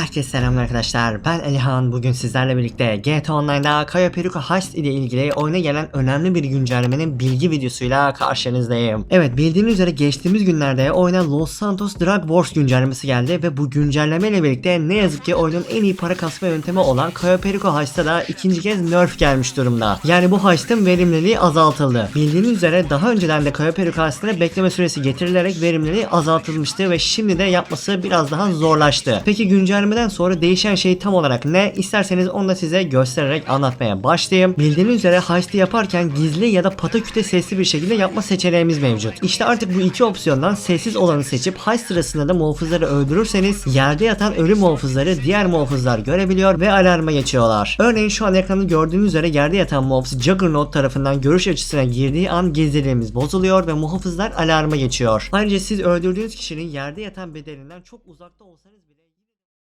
Herkese selamlar arkadaşlar. Ben Elihan. Bugün sizlerle birlikte GTA Online'da Kaya Peruka Heist ile ilgili oyuna gelen önemli bir güncellemenin bilgi videosuyla karşınızdayım. Evet bildiğiniz üzere geçtiğimiz günlerde oyuna Los Santos Drug Wars güncellemesi geldi ve bu güncelleme ile birlikte ne yazık ki oyunun en iyi para kasma yöntemi olan Kaya Peruka Heist'a da ikinci kez nerf gelmiş durumda. Yani bu heist'in verimliliği azaltıldı. Bildiğiniz üzere daha önceden de Kaya Peruka Heist'ine bekleme süresi getirilerek verimliliği azaltılmıştı ve şimdi de yapması biraz daha zorlaştı. Peki güncellemeden sonra değişen şey tam olarak ne? İsterseniz onu da size göstererek anlatmaya başlayayım. Bildiğiniz üzere heist'i yaparken gizli ya da pataküte sesli bir şekilde yapma seçeneğimiz mevcut. İşte artık bu iki opsiyondan sessiz olanı seçip heist sırasında da muhafızları öldürürseniz yerde yatan ölü muhafızları diğer muhafızlar görebiliyor ve alarma geçiyorlar. Örneğin şu an ekranda gördüğünüz üzere yerde yatan muhafız Juggernaut tarafından görüş açısına girdiği an gizliliğimiz bozuluyor ve muhafızlar alarma geçiyor. Ayrıca siz öldürdüğünüz kişinin yerde yatan bedelinden çok uzakta olsanız